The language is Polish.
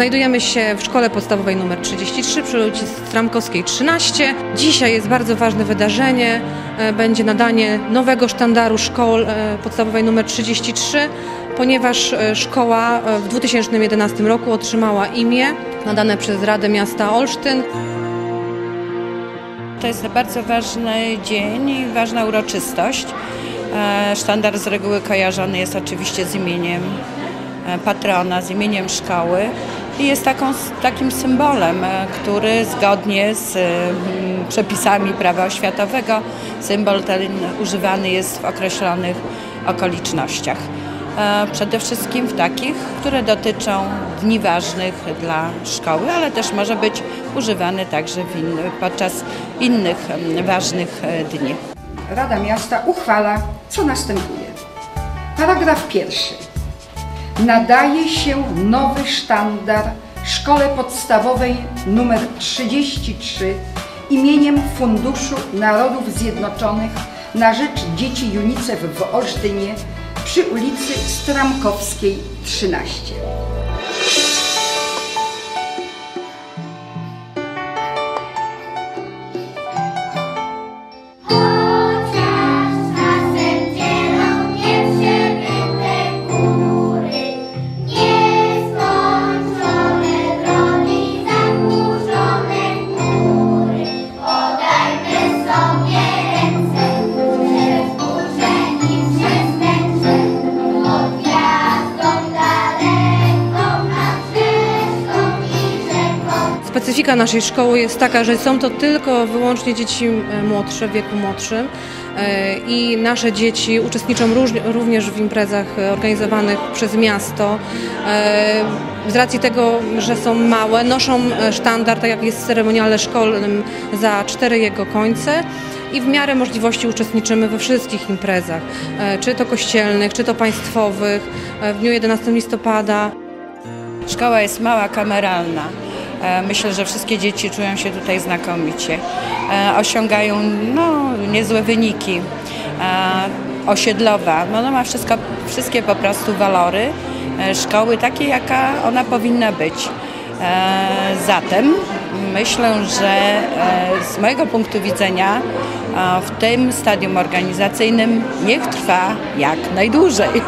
Znajdujemy się w szkole podstawowej nr 33 przy ulicy Stramkowskiej 13. Dzisiaj jest bardzo ważne wydarzenie. E, Będzie nadanie nowego sztandaru szkoły e, podstawowej nr 33, ponieważ e, szkoła w 2011 roku otrzymała imię nadane przez Radę Miasta Olsztyn. To jest bardzo ważny dzień i ważna uroczystość. Sztandar z reguły kojarzony jest oczywiście z imieniem patrona, z imieniem szkoły i jest taką, takim symbolem, e, który zgodnie z mm, przepisami prawa oświatowego symbol ten używany jest w określonych okolicznościach. E, Przede wszystkim w takich, które dotyczą dni ważnych dla szkoły, ale też może być używany także podczas innych ważnych e, dni. Rada Miasta uchwala, co następuje. Paragraf pierwszy. Nadaje się nowy sztandar Szkole Podstawowej nr 33 imieniem Funduszu Narodów Zjednoczonych na rzecz dzieci UNICEF w Olsztynie przy ulicy Stramkowskiej 13. Specyfika naszej szkoły jest taka, że są to tylko wyłącznie dzieci e, młodsze, w wieku młodszym e, i nasze dzieci uczestniczą również w imprezach e, organizowanych przez miasto. Z racji tego, że są małe, noszą sztandar, tak jak jest w ceremoniale szkolnym, za cztery jego końce i w miarę możliwości uczestniczymy we wszystkich imprezach, czy to kościelnych, czy to państwowych. W dniu 11 listopada Szkoła jest mała, kameralna. E, Myślę, że wszystkie dzieci czują się tutaj znakomicie. E, Osiągają no, niezłe wyniki. E, Osiedlowa, no, ona ma wszystko, wszystkie po prostu walory szkoły, takie jaka ona powinna być. Zatem myślę, że z mojego punktu widzenia w tym stadium organizacyjnym niech trwa jak najdłużej.